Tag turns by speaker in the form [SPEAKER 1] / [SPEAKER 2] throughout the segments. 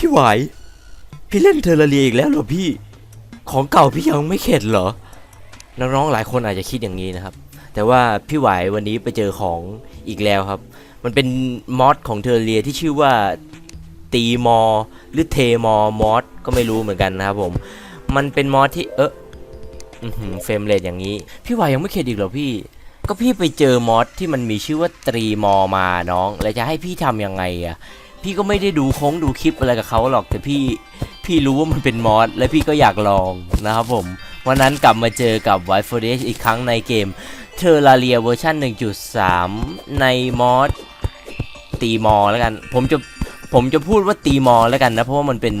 [SPEAKER 1] พี่ไหวพี่เล่นเทอร์เรียอีกแล้วเหรอพี่ ของเก่าพี่ยังไม่เข็ดเหรอ น้องๆหลายคนอาจจะคิดอย่างนี้นะครับ แต่ว่าพี่ไหววันนี้ไปเจอของอีกแล้วครับ มันเป็นมอดของเทอร์เรียที่ชื่อว่าตีมอ หรือเทมอมอดก็ไม่รู้เหมือนกันนะครับผม มันเป็นมอดที่เออเฟรมเรทอย่างนี้ พี่ไหวยยังไม่เข็ดอีกเหรอพี่ ก็พี่ไปเจอมอดที่มันมีชื่อว่าตรีมอมาน้อง แล้วจะให้พี่ทำยังไงอะ พี่ก็ไม่ได้ดูโค้งดูคลิปอะไรกับเขาหรอกแต่พี่พี่รู้ว่ามันเป็นมอดและพี่ก็อยากลองนะครับผม วันนั้นกลับมาเจอกับ w i f e d a อีกครั้งในเกม t e r r a r i a เวอร์ชัน1.3 ในมอดตีมอแล้วกัน ผมจะผมจะพูดว่าตีมอแล้วกันนะ เพราะว่ามันเป็น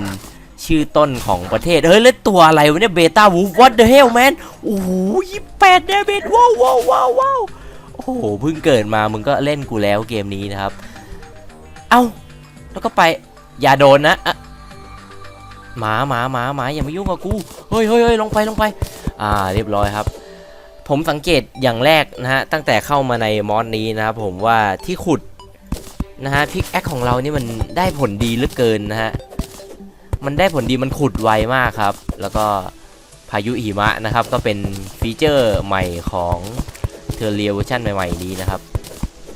[SPEAKER 1] ชื่อต้นของประเทศ เฮ้ย แล้วตัวอะไรวะเนี่ยเบต้าวูฟ what the hell man โอ้โหยี่แปดเดบิตว้าวว้าวว้าวว้าวโอ้โห เพิ่งเกิดมามึงก็เล่นกูแล้วเกมนี้นะครับ เอ้า แล้วก็ไป อย่าโดนนะอะหมาหมาหมาหมาอย่ามายุ่งกับกูเฮ้ยเฮ้ยเฮ้ยลงไปลงไป อ่า เรียบร้อยครับ ผมสังเกตอย่างแรกนะฮะตั้งแต่เข้ามาในมอดนี้นะครับผมว่าที่ขุดนะฮะพิกแอคของเรานี่มันได้ผลดีเหลือเกินนะฮะมันได้ผลดีมันขุดไวมากครับ แล้วก็พายุหิมะนะครับ ก็เป็นฟีเจอร์ใหม่ของเทอร์เรียเวอร์ชันใหม่ๆนี้นะครับ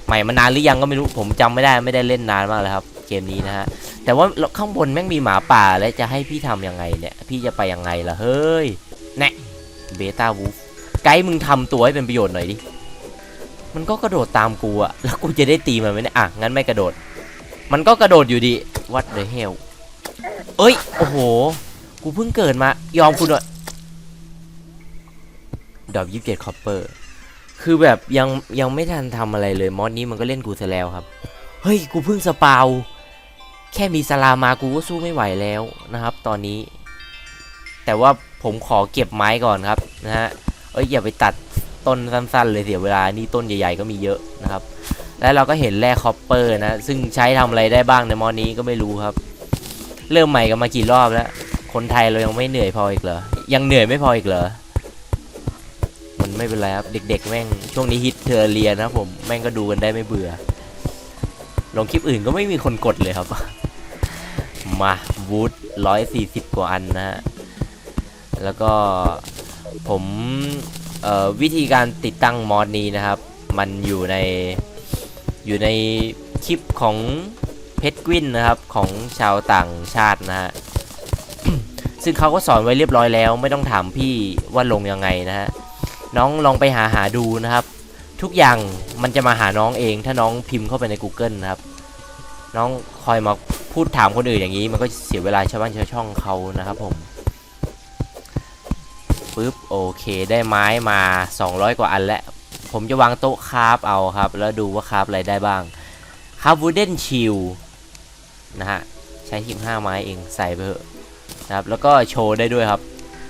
[SPEAKER 1] ใหม่มานานหรือยังก็ไม่รู้ผมจำไม่ได้ไม่ได้เล่นนานมากเลยครับ เกมนี้นะฮะ แต่ว่าข้างบนแม่งมีหมาป่าแล้วจะให้พี่ทำยังไงเนี่ย พี่จะไปยังไงล่ะ เฮ้ย แน่เบต้าวูฟไกด์มึงทำตัวให้เป็นประโยชน์หน่อยดิ มันก็กระโดดตามกูอะแล้วกูจะได้ตีมันไหมเนี่ย อะ งั้นไม่กระโดด มันก็กระโดดอยู่ดี what the hell เอ้ย โอ้โห กูเพิ่งเกิดมา ยอมคุณหน่อยดอกยิบเจ็ดคอปเปอร์ คือแบบยังยังไม่ทันทำอะไรเลยมอดนี้มันก็เล่นกูซะแล้วครับ เฮ้ย กูเพิ่งสปาว แค่มีสลามากูก็สู้ไม่ไหวแล้วนะครับ ตอนนี้ แต่ว่าผมขอเก็บไม้ก่อนครับนะฮะเอ้ยอย่าไปตัดต้นสั้นๆ เลยเสียเวลา นี่ต้นใหญ่ๆก็มีเยอะนะครับ แล้วเราก็เห็นแร่คอปเปอร์นะ ซึ่งใช้ทำอะไรได้บ้างในมอนี้ก็ไม่รู้ครับ เริ่มใหม่กันมากี่รอบแล้ว คนไทยเรายังไม่เหนื่อยพออีกเหรอ ยังเหนื่อยไม่พออีกเหรอ มันไม่เป็นไรครับ เด็ก ๆ แม่ง ช่วงนี้ฮิตเทอร์เรียนะผม แม่งก็ดูกันได้ไม่เบื่อ ลงคลิปอื่นก็ไม่มีคนกดเลยครับ มาวูดร้อยสี่สิบกว่าอันนะฮะ แล้วก็ผมวิธีการติดตั้งมอดนี้นะครับ มันอยู่ในอยู่ในคลิปของเพชรกวินนะครับของชาวต่างชาตินะฮะ ซึ่งเขาก็สอนไว้เรียบร้อยแล้ว ไม่ต้องถามพี่ว่าลงยังไงนะฮะ น้องลองไปหาหาดูนะครับ ทุกอย่างมันจะมาหาน้องเองถ้าน้องพิมพ์เข้าไปใน Google นะครับ น้องคอยมาพูดถามคนอื่นอย่างนี้มันก็เสียเวลาชาวบ้านชาวช่องเขานะครับผมปึ๊บโอเคได้ไม้มา 200 กว่าอันแล้วผมจะวางโต๊ะคราฟเอาครับ แล้วดูว่าคราฟอะไรได้บ้างคราฟวูเดนชิลนะฮะใช้15ไม้เองใส่ไปเถอะนะครับแล้วก็โชว์ได้ด้วยครับ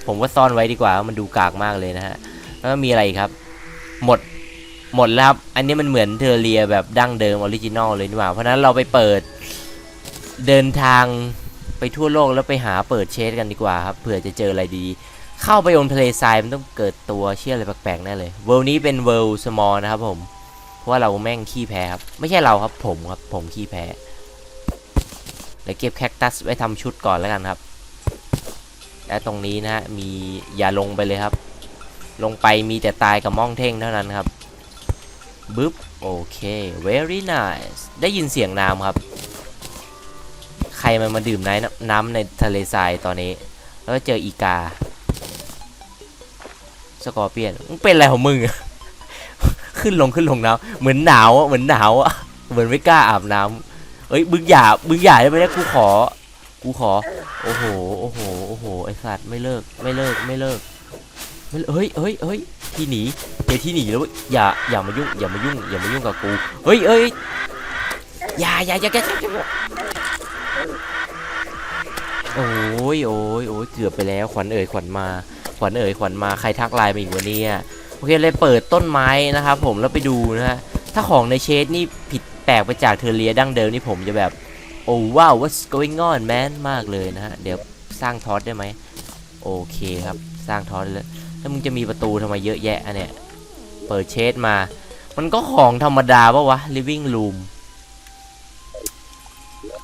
[SPEAKER 1] ผมว่าซ่อนไว้ดีกว่ามันดูกากมากเลยนะฮะแล้วมีอะไรอีกครับ หมด หมดแล้วครับ อันนี้มันเหมือนเทอร์เรียแบบดั้งเดิมออริจินอลเลยนี่หว่า เพราะนั้นเราไปเปิดเดินทางไปทั่วโลกแล้วไปหาเปิดเชสกันดีกว่าครับเผื่อจะเจออะไรดี เข้าไปบนทะเลทรายมันต้องเกิดตัวเชี่ยอะไรแปลกๆแน่เลย เวิลด์นี้เป็นเวิลด์สมอลนะครับผม เพราะว่าเราแม่งขี้แพ้ครับ ไม่ใช่เราครับผมครับผมขี้แพ้เดี๋ยวเก็บแคคตัสไว้ทำชุดก่อนแล้วกันครับ และตรงนี้นะฮะมีอย่าลงไปเลยครับ ลงไปมีแต่ตายกับม่องเท่งเท่านั้นครับ บึ๊บโอเค very nice ได้ยินเสียงน้ำครับ ใครมันมาดื่มน้ำน้ำในทะเลทรายตอนนี้ แล้วเจออีกา สกอร์เปียนเป็นอะไรของมึง ขึ้นลงขึ้นลงน้ำเหมือนหนาวอะเหมือนหนาวอะเหมือนไม่กล้าอาบน้ำเอ้ยมึงอย่ามึงอย่าได้ไหมกูขอ กูขอ โอ้โห โอ้โห โอ้โห ไอสัตว์ไม่เลิก ไม่เลิก ไม่เลิก เฮ้ยเฮ้ยเฮ้ยที่หนีเจอที่หนีแล้วว้ยอย่าอย่ามายุ่งอย่ามายุ่งอย่ามายุ่งกับกูเฮ้ยเฮ้ยอย่าอย่าอย่าอย่าอย่าโอ้ยโอ้ยโอ้ยเกือบไปแล้วขวัญเอ่ยขวัญมาขวัญเอ่ยขวัญมาใครทักไลน์มาอีกวันนี้โอเคเลยเปิดต้นไม้นะครับผมแล้วไปดูนะฮะถ้าของในเชดนี่ผิดแปลกไปจากเทเรียดั้งเดิมนี่ผมจะแบบโอ้ว้าว what's going on man มากเลยนะฮะเดี๋ยวสร้างทอสได้ไหมโอเคครับสร้างทอสเลย แล้วมึงจะมีประตูทำไมเยอะแยะอันเนี้ยเปิดเชดมา มันก็ของธรรมดาปะวะ living room อ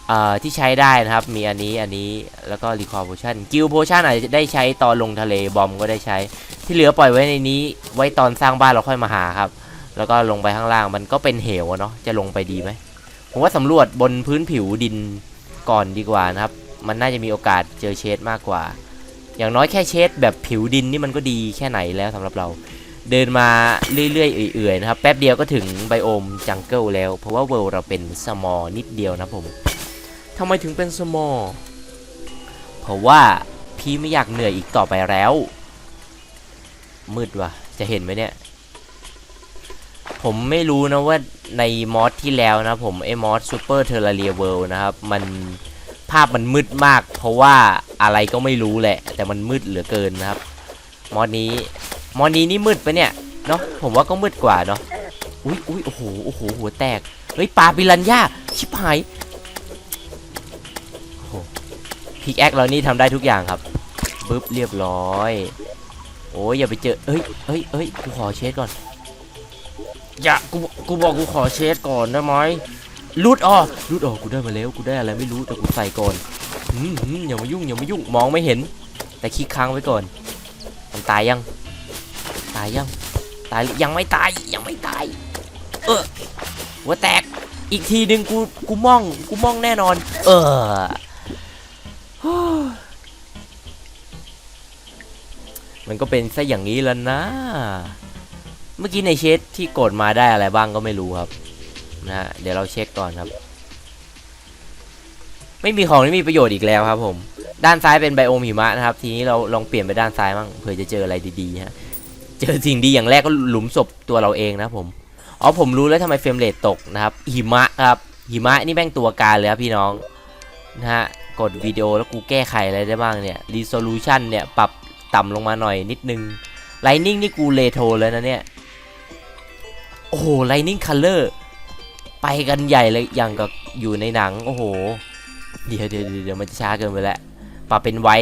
[SPEAKER 1] เอ่อที่ใช้ได้นะครับ มีอันนี้อันนี้แล้วก็รีคอร์โพชั่นกิลโพชั่นอาจจะได้ใช้ตอนลงทะเลบอมก็ได้ใช้ ที่เหลือปล่อยไว้ในนี้ ไว้ตอนสร้างบ้านเราค่อยมาหาครับ แล้วก็ลงไปข้างล่างมันก็เป็นเหวเนาะ จะลงไปดีไหม ผมว่าสำรวจบนพื้นผิวดินก่อนดีกว่านะครับ มันน่าจะมีโอกาสเจอเชดมากกว่า อย่างน้อยแค่เช็ดแบบผิวดินนี่มันก็ดีแค่ไหนแล้วสำหรับเรา เดินมาเรื่อยๆเอื่อยๆนะครับ แป๊บเดียวก็ถึงไบโอมจังเกิลแล้ว เพราะว่าเวลเราเป็นสมอนิดเดียวนะผมทำไมถึงเป็นสมอเพราะว่าพี่ไม่อยากเหนื่อยอีกต่อไปแล้ว มืดว่ะ จะเห็นไหมเนี่ย ผมไม่รู้นะว่าในมอสที่แล้วนะผมไอ้มอสซูเปอร์เทอร์เรียเวิลด์นะครับ มัน ภาพมันมืดมาก เพราะว่าอะไรก็ไม่รู้แหละ แต่มันมืดเหลือเกินนะครับ มอสนี้ มอสนี้นี่มืดปะเนี่ยเนาะผมว่าก็มืดกว่าเนาะอุ้ยอุ้ยโอ้โหโอ้โหหัวแตกเฮ้ยปลาปิรันย่าชิบหายโอ้โหพิกแอคเรานี่ทำได้ทุกอย่างครับปึ๊บเรียบร้อย โอ้ยอย่าไปเจอเอ้ยเอ้ยเอ้ยกูขอเช็ดก่อน อย่ากูกูบอกกูขอเช็ดก่อนได้ไหม รูดออกรูดออกกูได้มาแล้วกูได้อะไรไม่รู้แต่กูใส่ก่อนหืมหือย่ามายุ่งอย่ามายุ่งมองไม่เห็น แต่คลิกค้างไว้ก่อน มันตายยัง ตายยัง ตายยังไม่ตายยังไม่ตาย เออหัวแตกอีกทีหนึ่งกูกูมองกูมองแน่นอน เออมันก็เป็นซะอย่างนี้แล้วนะ เมื่อกี้ในเชดที่กดมาได้อะไรบ้างก็ไม่รู้ครับ นะฮะเดี๋ยวเราเช็คก่อนครับ ไม่มีของที่มีประโยชน์อีกแล้วครับผม ด้านซ้ายเป็นไบโอมหิมะนะครับ ทีนี้เราลองเปลี่ยนไปด้านซ้ายบ้างเผื่อจะเจออะไรดีๆฮะ เจอสิ่งดีอย่างแรกก็หลุมศพตัวเราเองนะผมอ๋อผมรู้แล้วทำไมเฟรมเรทตกนะครับหิมะครับหิมะนี่แม่งตัวการเลยครับพี่น้องนะฮะกดวิดีโอแล้วกูแก้ไขอะไรได้บ้างเนี่ย resolution เนี่ยปรับต่ำลงมาหน่อยนิดนึง Lightning นี่กูเลโทแล้วนะเนี่ย โอ้โห Lightning Color ไปกันใหญ่เลยอย่างกับอยู่ในหนังโอ้โห เดี๋ยวเดี๋ยวเดี๋ยวมันจะช้าเกินไปแล้วปรับเป็นไว้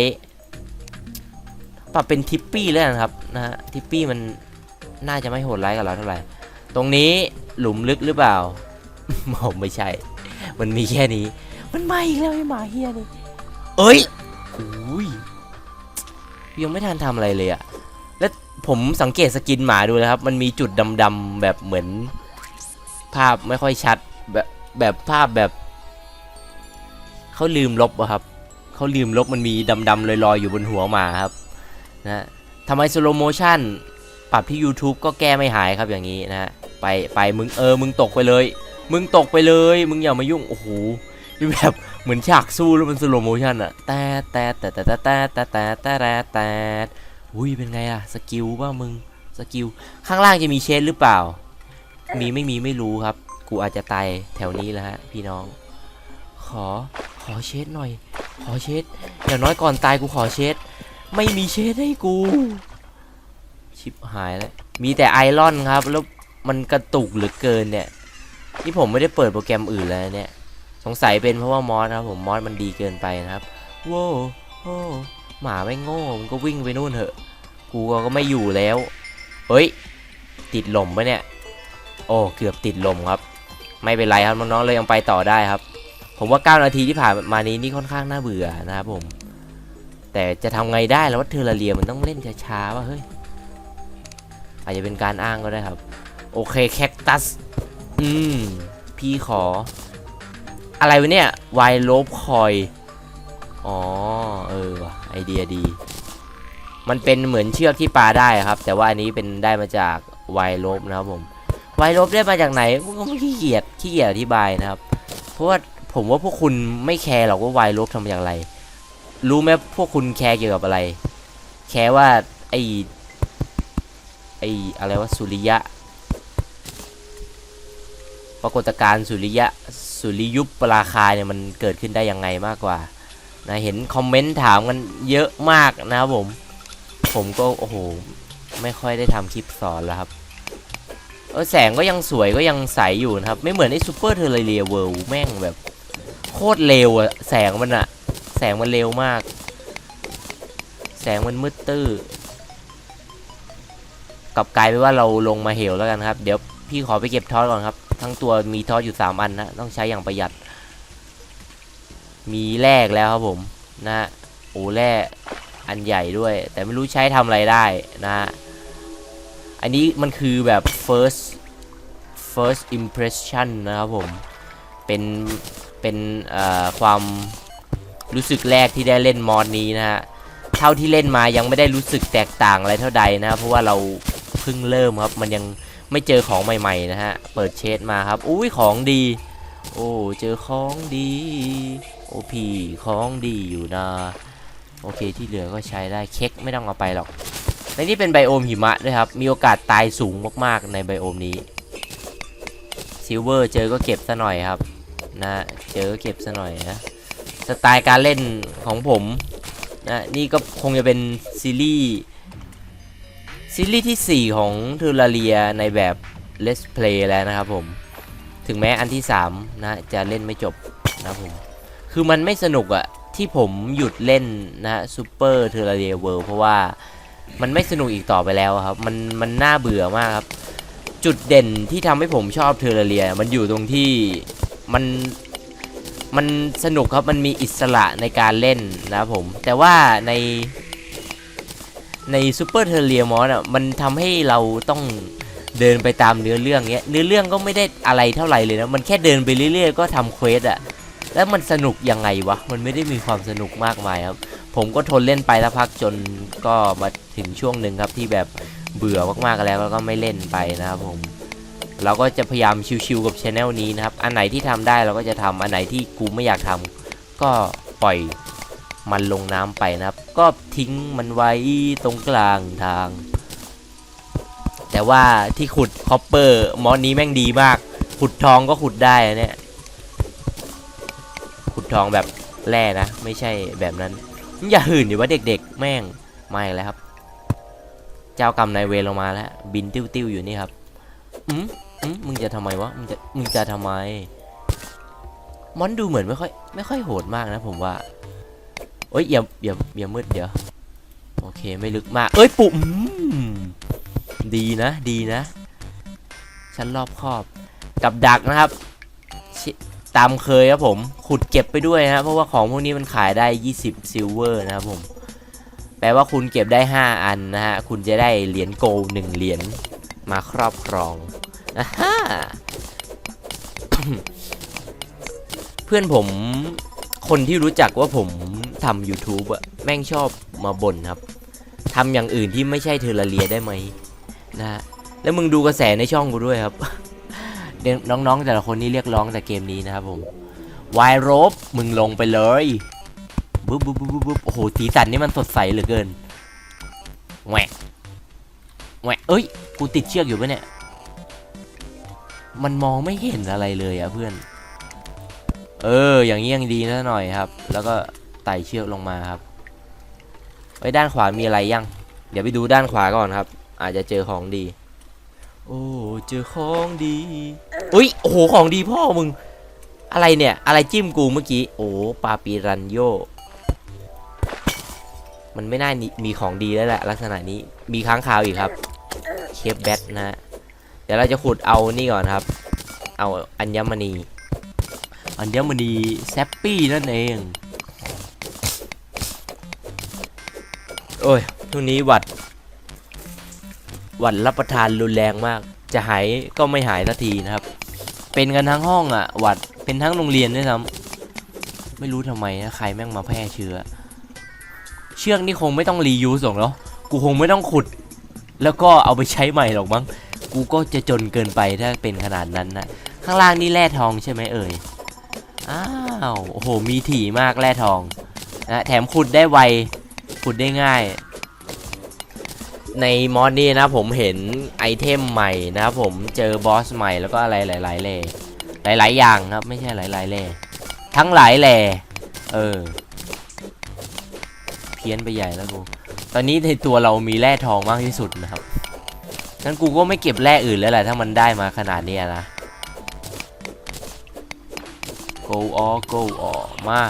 [SPEAKER 1] ปรับเป็นทิปปี้แล้วนะครับนะฮะทิปปี้มันน่าจะไม่โหดร้ายกับเราเท่าไหร่ตรงนี้หลุมลึกหรือเปล่าผมไม่ใช่ มันมีแค่นี้ มันมาอีกแล้วไอ้หมาเฮียนี่เอ้ยอุ้ยยังไม่ทันทำอะไรเลยอะแล้วผมสังเกตสกินหมาดูนะครับ มันมีจุดดำๆแบบเหมือน ภาพไม่ค่อยชัดแบบแบบภาพแบบ เขาลืมลบอะครับเขาลืมลบมันมีดำๆลอยๆอยู่บนหัวหมาครับนะทำไมสโลโมชันปรับที่ YouTube ก็แก้ไม่หายครับอย่างนี้นะไปไปมึงเออมึงตกไปเลย มึงตกไปเลย มึงอย่ามายุ่งโอ้โหนี่แบบเหมือนฉากสู้แล้วมันสโลโมชันอะแต่แต่แต่แต่แต่แต่แต่แต่แต่แต่อุ้ยเป็นไงอะสกิลป่ะมึงสกิลข้างล่างจะมีเชดหรือเปล่า มีไม่มีไม่รู้ครับ กูอาจจะตายแถวนี้แล้วฮะ พี่น้อง ขอขอเช็ดหน่อย ขอเช็ดอย่างน้อยก่อนตายกูขอเช็ด ไม่มีเช็ดให้กู ชิบหายแล้ว มีแต่ไอรอนครับ แล้วมันกระตุกเหลือเกินเนี่ย นี่ผมไม่ได้เปิดโปรแกรมอื่นแล้วเนี่ย สงสัยเป็นเพราะว่ามอสครับผม มอสมันดีเกินไปนะครับโว้โว้หมาไม่โง่มันก็วิ่งไปนู่นเถอะ กูก็ไม่อยู่แล้ว เฮ้ย ติดหล่มปะเนี่ย โอ้เกือบติดลมครับ ไม่เป็นไรครับน้องๆเลยยังไปต่อได้ครับ ผมว่า 9 นาทีที่ผ่านมานี้นี่ค่อนข้างน่าเบื่อนะครับผม แต่จะทำไงได้แล้วว่าเทอร์เรียมันต้องเล่นช้าๆว่าเฮ้ยอาจจะเป็นการอ้างก็ได้ครับ โอเคแคคตัสอืมพี่ขอ อะไรวะเนี่ยไวโลบคอยอ๋อเออไอเดียดีมันเป็นเหมือนเชือกที่ปลาได้ครับ แต่ว่าอันนี้เป็นได้มาจากไวโลบนะครับผม ไวลบได้มาจากไหนผมก็ไม่ขี้เกียจขี้เกียจอธิบายนะครับ เพราะว่าผมว่าพวกคุณไม่แคร์หรอกว่าไวลบทำอย่างไร รู้ไหมพวกคุณแคร์เกี่ยวกับอะไร แคร์ว่าไอไออะไรว่าสุริยะ ปรากฏการณ์สุริยะสุริยุปราคาเนี่ยมันเกิดขึ้นได้ยังไงมากกว่านะเห็นคอมเมนต์ถามกันเยอะมากนะครับผม ผมก็โอ้โห ไม่ค่อยได้ทำคลิปสอนแล้วครับ เออแสงก็ยังสวยก็ยังใสอยู่นะครับ ไม่เหมือนไอ้ซูเปอร์เทอร์เรียเวิลด์แม่งแบบ โคตรเร็วอะแสงมันอะแสงมันเร็วมาก แสงมันมืดตื้อกลับกลายไปว่าเราลงมาเหวแล้วกันครับ เดี๋ยวพี่ขอไปเก็บทอสก่อนครับ ทั้งตัวมีทอสอยู่ 3 อันนะต้องใช้อย่างประหยัด มีแร่แล้วครับผมนะฮะโอ้แร่อันใหญ่ด้วย แต่ไม่รู้ใช้ทำอะไรได้นะฮะ อันนี้มันคือแบบ first first impression นะครับผม เป็น เป็นความรู้สึกแรกที่ได้เล่นมอดนี้นะฮะ เท่าที่เล่นมายังไม่ได้รู้สึกแตกต่างอะไรเท่าใดนะเพราะว่าเราเพิ่งเริ่มครับ มันยังไม่เจอของใหม่ๆนะฮะ เปิดเชสมาครับ อุ้ยของดี โอ้ เจอของดี โอพีของดีอยู่นะ โอเคที่เหลือก็ใช้ได้ เค้กไม่ต้องเอาไปหรอก ในนี้เป็นไบโอมหิมะด้วยครับ มีโอกาสตายสูงมากๆในไบโอมนี้ซิลเวอร์เจอก็เก็บซะหน่อยครับนะเจอก็เก็บซะหน่อยนะสไตล์การเล่นของผมนะนี่ก็คงจะเป็นซีรีส์ซีรีส์ที่ 4 ของเทอร์เรียในแบบ Let's Play แล้วนะครับผม ถึงแม้อันที่ 3 นะ จะเล่นไม่จบนะครับผม คือมันไม่สนุกอะที่ผมหยุดเล่นนะซูเปอร์เทอร์เรียเวิลด์เพราะว่า มันไม่สนุกอีกต่อไปแล้วครับ มันมันน่าเบื่อมากครับ จุดเด่นที่ทำให้ผมชอบเทอร์เรีย มันอยู่ตรงที่มันมันสนุกครับมันมีอิสระในการเล่นนะครับผม แต่ว่าในในซูเปอร์เทเรียมอสอะมันทำให้เราต้องเดินไปตามเนื้อเรื่องเนี้ยเนื้อเรื่องก็ไม่ได้อะไรเท่าไหร่เลยนะมันแค่เดินไปเรื่อยๆ ก็ทำเควสอะแล้วมันสนุกยังไงวะมันไม่ได้มีความสนุกมากมายครับ ผมก็ทนเล่นไปสักพักจนก็มาถึงช่วงหนึ่งครับที่แบบเบื่อมากๆแล้วแล้วก็ไม่เล่นไปนะครับผมเราก็จะพยายามชิวๆกับช anel นี้นะครับ อันไหนที่ทำได้เราก็จะทำอันไหนที่กูไม่อยากทำก็ปล่อยมันลงน้ำไปนะครับ ก็ทิ้งมันไว้ตรงกลางทาง แต่ว่าที่ขุดคอปเปอร์มอสนี้แม่งดีมาก ขุดทองก็ขุดได้เนี่ย ขุดทองแบบแร่นะ ไม่ใช่แบบนั้น อย่าหื่นดิว่าเด็กๆ แม่งไม่แล้วครับ เจ้ากรรมนายเวรลงมาแล้ว บินติ้วๆอยู่นี่ครับอืมอืมมึงจะทำไมวะมึงจะมึงจะทำไมมอนดูเหมือนไม่ค่อยไม่ค่อยโหดมากนะผมว่าเอ้ยอย่าอย่าอย่ามืดเดี๋ยวโอเคไม่ลึกมาก เอ้ยปุ่มดีนะดีนะ ฉันรอบคอบกับดักนะครับ ตามเคยครับผม ขุดเก็บไปด้วยนะเพราะว่าของพวกนี้มันขายได้ 20ซิลเวอร์นะครับผม แปลว่าคุณเก็บได้ 5 อันนะฮะ คุณจะได้เหรียญโกลหนึ่งเหรียญมาครอบครองอ่าฮ่าเพื่อนผมคนที่รู้จักว่าผมทำ YouTube อะแม่งชอบมาบ่นครับทำอย่างอื่นที่ไม่ใช่เทอร์เรียได้ไหมนะฮะแล้วมึงดูกระแสในช่องกูด้วยครับ เด็กน้องๆแต่ละคนนี่เรียกร้องแต่เกมนี้นะครับผมวายโรบมึงลงไปเลยบุ๊บบุ๊บบุ๊บบุ๊บโอ้โหสีสันนี่มันสดใสเหลือเกินแหวะแหวะเอ้ยกูติดเชือกอยู่ปะเนี่ยมันมองไม่เห็นอะไรเลยอะเพื่อน เออ อย่างนี้ยังดีนะหน่อยครับ แล้วก็ไต่เชือกลงมาครับ ไว้ด้านขวามีอะไรยัง เดี๋ยวไปดูด้านขวาก่อนครับ อาจจะเจอของดี โอ้เจอของดีอุ้ยโอ้โหของดีพ่อมึง อะไรเนี่ย อะไรจิ้มกูเมื่อกี้ โอ้ปาปิรันโยมันไม่น่ามีของดีแล้วแหละลักษณะนี้มีค้างคาวอีกครับเคปแบทนะฮะเดี๋ยวเราจะขุดเอานี่ก่อนครับ เอาอัญมณี อัญมณีแซปปี้นั่นเองโอ้ยช่วงนี้หวัดห วัดรับประทานรุนแรงมาก จะหายก็ไม่หายสักทีนะครับ เป็นกันทั้งห้องอะ่ะ หวัดเป็นทั้งโรงเรียนด้วยซ้ำไม่รู้ทำไมนะใครแม่งมาแพร่เชื้อ เชือกนี่คงไม่ต้องรียูสหรอกเนาะกูคงไม่ต้องขุด แล้วก็เอาไปใช้ใหม่หรอกมั้งกูก็จะจนเกินไปถ้าเป็นขนาดนั้นนะข้างล่างนี่แร่ทองใช่ไหมเอ่ยอ้าวโอ้โหมีถี่มากแร่ทองนะแถมขุดได้ไวขุดได้ง่าย ในมอดนี้นะผมเห็นไอเทมใหม่นะครับผมเจอบอสใหม่แล้วก็อะไรหลาย ๆ เล่หลาย ๆ อย่างครับไม่ใช่หลาย ๆ เล่ทั้งหลายแหล่เออ เพี้ยนไปใหญ่แล้วกูตอนนี้ในตัวเรามีแร่ทองมากที่สุดนะครับงั้นกูก็ไม่เก็บแร่อื่นแล้วแหละถ้ามันได้มาขนาดนี้นะ go all go all มา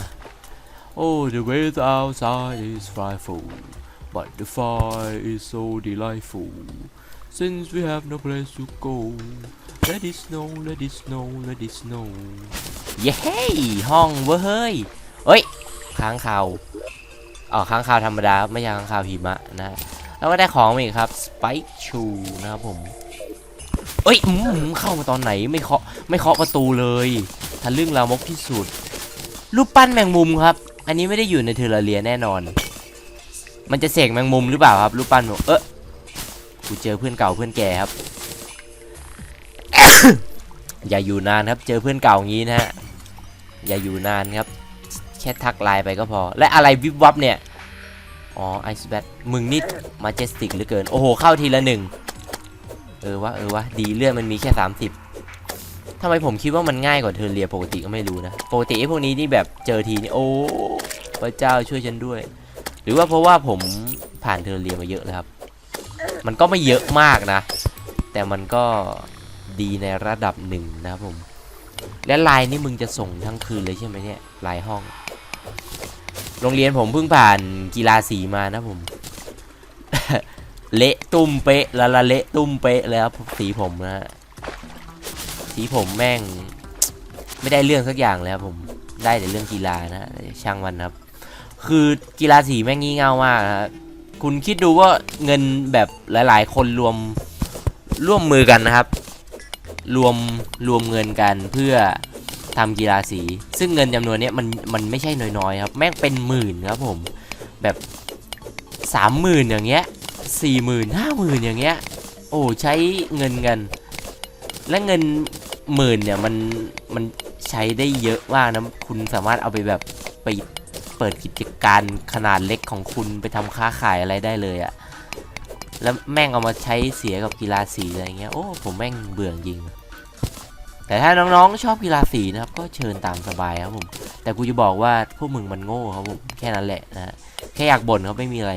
[SPEAKER 1] Oh the weather outside is frightful but the fire is so delightful since we have no place to go let it snow let it snow let it snow เย้ห้องเว้ยเอ้ยค้างคาวอ๋อค้างคาวธรรมดาไม่ใช่ค้างคาวหิมะนะ แล้วก็ได้ของมาอีกครับ Spike Shoe นะครับผมเอ้ยอืมเข้ามาตอนไหนไม่เคาะไม่เคาะประตูเลยทะลึ่งลามกที่สุดรูปปั้นแมงมุมครับ อันนี้ไม่ได้อยู่ในเทอร์เรียแน่นอน มันจะเสกแมงมุมหรือเปล่าครับรูปปั้นผมเออกูเจอเพื่อนเก่าเพื่อนแก่ครับ อย่าอยู่นานครับเจอเพื่อนเก่าอย่างนี้นะฮะอย่าอยู่นานครับ แค่ทักไลน์ไปก็พอ และอะไรวิบวับเนี่ย อ๋อไอซ์แบทมึงนี่มาเจสติกเหลือเกิน โอ้โห เข้าทีละหนึ่งเออวะเออวะดีเลือนมันมีแค่ 30ทำไมผมคิดว่ามันง่ายกว่าเทอร์เรียปกติก็ไม่รู้นะ ปกติพวกนี้นี่แบบเจอทีนี่โอ้พระเจ้าช่วยฉันด้วย รือว่าเพราะว่าผมผ่านเทอร์เรียมาเยอะแล้วครับ มันก็ไม่เยอะมากนะ แต่มันก็ดีในระดับหนึ่งนะครับผม และไลน์นี่มึงจะส่งทั้งคืนเลยใช่ไหมเนี่ยลน์ห้อง โรงเรียนผมเพิ่งผ่านกีฬาสีมานะผม เละตุ้มเป๊ะละละเละตุ้มเป๊ะเลยครับสีผมนะฮะ สีผมแม่ง ไม่ได้เรื่องสักอย่างเลยครับผม ได้แต่เรื่องกีฬานะฮะช่างมันครับ คือกีฬาสีแม่งงี่เง่ามากนะฮะคุณคิดดูว่าเงินแบบหลาย ๆ คนรวมร่วมมือกันนะครับ รวมรวมเงินกันเพื่อทำกีฬาสี ซึ่งเงินจำนวนเนี้ยมันมันไม่ใช่น้อยๆครับ แม่งเป็นหมื่นครับผม แบบสามหมื่นอย่างเงี้ยสี่หมื่นห้าหมื่นอย่างเงี้ย โอ้ใช้เงินกัน และเงินหมื่นเนี่ยมันมันใช้ได้เยอะมากนะ คุณสามารถเอาไปแบบไป เปิดกิจการขนาดเล็กของคุณไปทำค้าขายอะไรได้เลยอะแล้วแม่งเอามาใช้เสียกับกีฬาสีอะไรเงี้ยโอ้ผมแม่งเบื่อจริง แต่ถ้าน้องๆชอบกีฬาสีนะครับ ก็เชิญตามสบายครับผม แต่กูจะบอกว่าพวกมึงมันโง่ครับผมแค่นั้นแหละนะฮะแค่อยากบ่นเขาไม่มีอะไร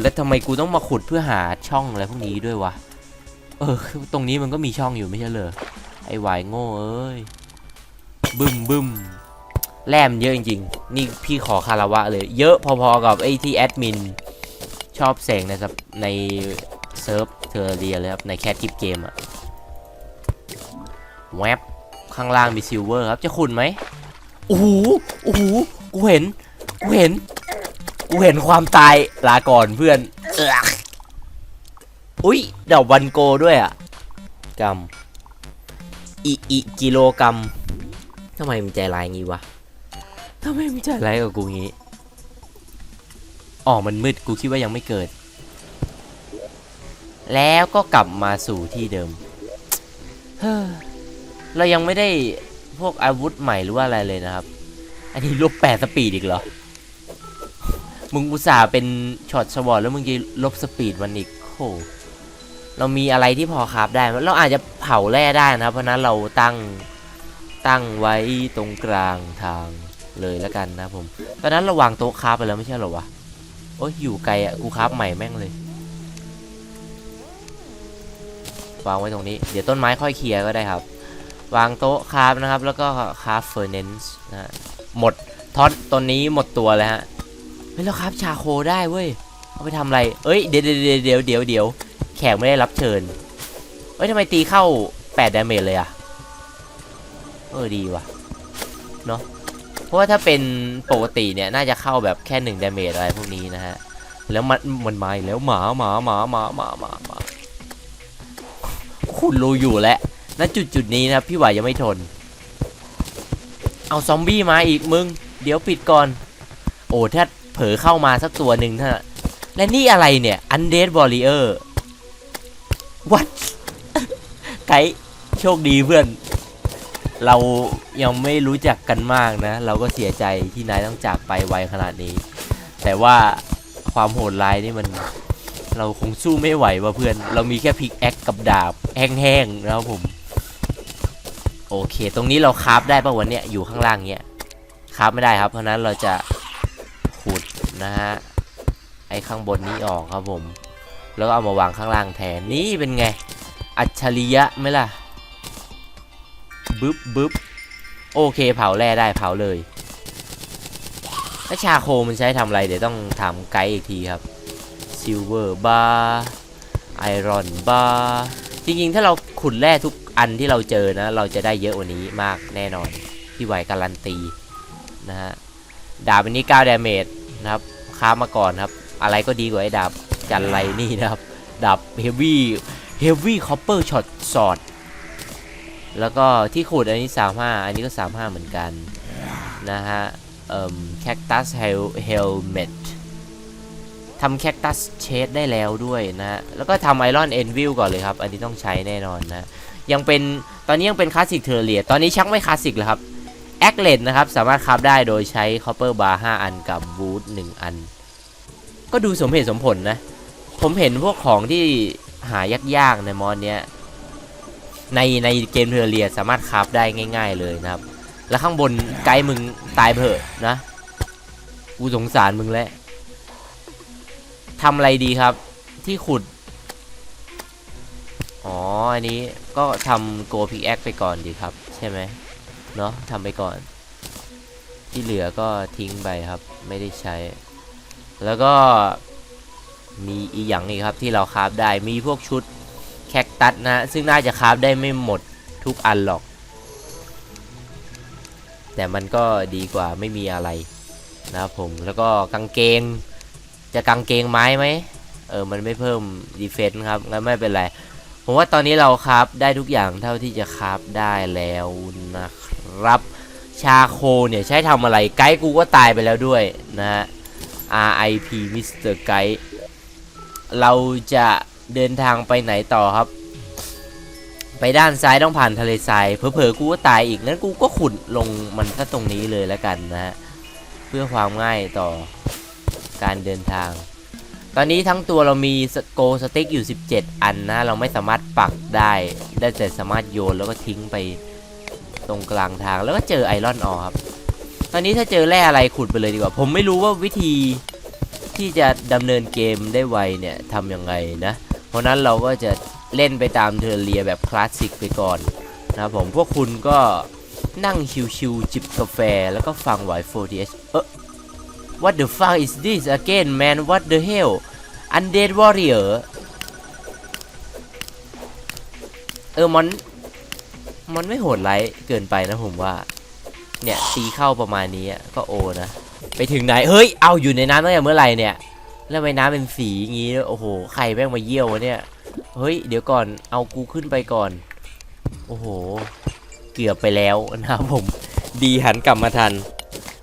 [SPEAKER 1] แล้วทำไมกูต้องมาขุดเพื่อหาช่องอะไรพวกนี้ด้วยวะเออตรงนี้มันก็มีช่องอยู่ไม่ใช่เหรอไอ้วายโง่เอ้ยบึ้มบึ้ม แลมเยอะจริงๆ นี่พี่ขอคาราวะเลย เยอะพอๆกับไอ้ที่แอดมินชอบเสกในสัปในเซิร์ฟเทอร์เรียเลยครับ ในแคทกิฟเกมอะแวบข้างล่างมีซิลเวอร์ครับ จะขุดไหมโอ้โหโอ้โหกูเห็น กูเห็น กูเห็นความตายลาก่อนเพื่อนอุ้ยดอกวันโกด้วยอะกำอีอีกิโลกรัมทำไมมันใจร้ายงี้วะ ทำไมมันใจร้ายกับกูงี้ อ๋อ มันมืด กูคิดว่ายังไม่เกิด แล้วก็กลับมาสู่ที่เดิม เฮ้อ เรายังไม่ได้พวกอาวุธใหม่หรือว่าอะไรเลยนะครับ อันนี้ลบแปดสปีดอีกเหรอ มึงอุตส่าห์เป็นช็อตสวอตแล้วมึงจะลบสปีดมันอีกโหเรามีอะไรที่พอคราฟได้ เราอาจจะเผาแร่ได้นะครับ เพราะนั้นเราตั้งตั้งไว้ตรงกลางทาง เลยแล้วกันนะผม ตอนนั้นราวางโต๊ะคราไปแล้วไม่ใช่หรอวะ โอ้ยอยู่ไกลอะ กูคราใหม่แม่งเลยวางไว้ตรงนี้ เดี๋ยวต้นไม้ค่อยเคลียร์ก็ได้ครับ วางโต๊ะคราฟนะครับ แล้วก็คราฟเฟอร์เนนซ์นะฮะหมดท็อตตอนนี้หมดตัวแล้วฮะเฮ้ยแล้วครับชาโคได้เว้ย เอาไปทำอะไร เอ้ยเดี๋ยวเดี๋ยวเดี๋ยวเดี๋ยวเดี๋ยวแขกไม่ได้รับเชิญเฮ้ยทำไมตีเข้า8ดาเมจเลยอะเออดีว่ะ เนาะ เพราะว่าถ้าเป็นปกติเนี่ยน่าจะเข้าแบบแค่1ดาเมจอะไรพวกนี้นะฮะ แล้วมันมันมาแล้วหมาหมาหมาหมาหมาหมาหมาคุณรู้อยู่แล้วณจุดจุดนี้นะพี่หวายยังไม่ทน เอาซอมบี้มาอีกมึง เดี๋ยวปิดก่อน โอ้ถ้าเผลอเข้ามาสักตัวหนึ่งถ้าและนี่อะไรเนี่ย Undead Warrior วัดไกโชคดีเพื่อน เรายังไม่รู้จักกันมากนะ เราก็เสียใจที่นายต้องจากไปไวขนาดนี้ แต่ว่าความโหดร้ายนี่มัน เราคงสู้ไม่ไหวว่ะเพื่อน เรามีแค่พิกแอคกับดาบแห้งๆนะครับผม โอเค ตรงนี้เราคราฟได้ปะวันเนี้ยอยู่ข้างล่างเนี้ยคราฟไม่ได้ครับ เพราะฉะนั้นเราจะขุดนะฮะไอ้ข้างบนนี้ออกครับผม แล้วก็เอามาวางข้างล่างแทนนี่เป็นไง อัจฉริยะไหมล่ะ บึ๊บบึ๊บโอเคเผาแร่ได้เผาเลยแล้วชาโคมันใช้ทำอะไรเดี๋ยวต้องถามไกด์อีกทีครับซิลเวอร์บาร์ไอรอนบาร์จริงๆ ถ้าเราขุดแร่ทุกอันที่เราเจอนะ เราจะได้เยอะกว่านี้มากแน่นอนพี่ไหวการันตีนะฮะดาบอันนี้9 damage นะครับค้ามาก่อนครับ อะไรก็ดีกว่าไอ้ดาบจันไรนี่นะครับดาบ heavy heavy copper shot sword แล้วก็ที่ขุดอันนี้35อันนี้ก็35เหมือนกันนะฮะเอ่อ cactus hel- helmet ทำ cactus shade ได้แล้วด้วยนะ แล้วก็ทำ iron anvil ก่อนเลยครับ อันนี้ต้องใช้แน่นอนนะ ยังเป็นตอนนี้ยังเป็นคลาสสิกเทอร์เรียตอนนี้ชักไม่คลาสสิกแล้วครับแอคเลนนะครับ สามารถคราฟได้โดยใช้ copper bar 5อันกับ wood 1อัน ก็ดูสมเหตุสมผลนะ ผมเห็นพวกของที่หายากๆในมอนเนี้ย ในในเกมเทอร์เรียสามารถคราฟได้ง่าย ๆเลยนะครับ แล้วข้างบนไกด์มึงตายเผอะนะกูสงสารมึงแล้วทำอะไรดีครับ ที่ขุด อ๋อ อันนี้ก็ทำโกพิกแอคไปก่อนดีครับ ใช่ไหมเนาะทำไปก่อน ที่เหลือก็ทิ้งไปครับ ไม่ได้ใช้ แล้วก็มีอีกอย่างนึงครับที่เราคราฟได้มีพวกชุด แคคตัสนะ ซึ่งน่าจะคราฟได้ไม่หมดทุกอันหรอก แต่มันก็ดีกว่าไม่มีอะไรนะครับผมแล้วก็กางเกง จะกางเกงไม้ไหมเออมันไม่เพิ่มดีเฟนส์ครับงั้นไม่เป็นไร ผมว่าตอนนี้เราคราฟได้ทุกอย่างเท่าที่จะคราฟได้แล้วนะครับ ชาโคเนี่ยใช้ทำอะไรไกด์กูก็ตายไปแล้วด้วยนะฮะ RIP Mr. Guide เราจะ เดินทางไปไหนต่อครับ ไปด้านซ้ายต้องผ่านทะเลทรายเผลอๆกูก็ตายอีกงั้นกูก็ขุดลงมันก็ตรงนี้เลยแล้วกันนะฮะเพื่อความง่ายต่อการเดินทาง ตอนนี้ทั้งตัวเรามีโกสติ๊กอยู่ 17 อันนะ เราไม่สามารถปักได้ ได้แต่สามารถโยนแล้วก็ทิ้งไปตรงกลางทางแล้วก็เจอไอรอนออครับ ตอนนี้ถ้าเจอแร่อะไรขุดไปเลยดีกว่า ผมไม่รู้ว่าวิธีที่จะดำเนินเกมได้ไวเนี่ยทำยังไงนะ เพราะนั้นเราก็จะเล่นไปตามเทอร์เรียแบบคลาสสิกไปก่อนนะครับผมพวกคุณก็นั่งชิวๆจิบกาแฟแล้วก็ฟังไว 4DS เออ What the fuck is this again man What the hell Undead Warrior เออมันมันไม่โหดร้ายเกินไปนะผมว่า เนี่ยตีเข้าประมาณนี้อะก็โอนะ ไปถึงไหน เฮ้ย เอาอยู่ในน้ำตั้งแต่เมื่อไหร่เนี่ย แล้วไมน้ำเป็นสีอย่างงี้โอ้โหใครแม่งมาเยี่ยววะเนี่ยเฮ้ยเดี๋ยวก่อนเอากูขึ้นไปก่อน โอ้โห เกือบไปแล้วนะครับผม ดีหันกลับมาทัน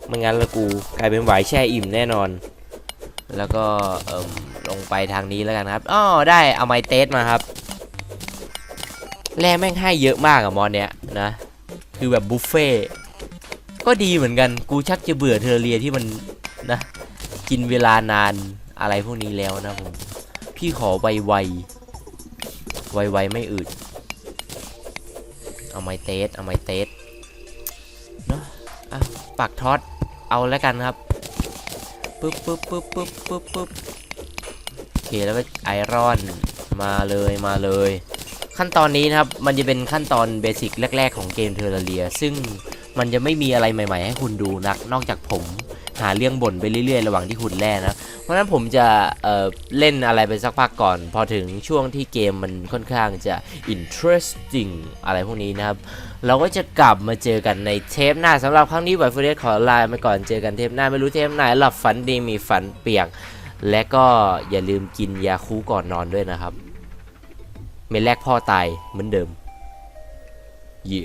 [SPEAKER 1] ไม่งั้นละกูกลายเป็นหวายแช่อิ่มแน่นอน แล้วก็เอ่มลงไปทางนี้แล้วกันครับอ้อได้เอาไมเตสมาครับแร่แม่งให้เยอะมากอะมอนเนี้ยนะ คือแบบบุฟเฟ่ก็ดีเหมือนกัน กูชักจะเบื่อเทอร์เรียที่มันนะ กินเวลานาน อะไรพวกนี้แล้วนะผม พี่ขอไวไวไวไวๆไม่อืด เอาไม้เตสเอาไม้เตสเนาะอะปักท็อต เอาแล้วกันครับปึ๊บปึ๊บปึ๊บปึ๊บปึ๊บปึ๊บโอเคแล้วก็ไอรอนมาเลยมาเลย ขั้นตอนนี้นะครับ มันจะเป็นขั้นตอนเบสิกแรก ๆ ของเกมเทอร์เรีย ซึ่งมันจะไม่มีอะไรใหม่ ๆ ให้คุณดูนักนอกจากผม หาเรื่องบ่นไปเรื่อยๆ ระหว่างที่คุณแล่นะ เพราะนั้นผมจะเอ่อเล่นอะไรไปสักพักก่อน พอถึงช่วงที่เกมมันค่อนข้างจะ interesting อะไรพวกนี้นะครับ เราก็จะกลับมาเจอกันในเทปหน้าสำหรับครั้งนี้ไวเฟรสขอลาไปก่อนเจอกันเทปหน้าไม่รู้เทปไหนหลับฝันดีมีฝันเปียก และก็อย่าลืมกินยาคูก่อนนอนด้วยนะครับเมนแรกพ่อตายเหมือนเดิม เย่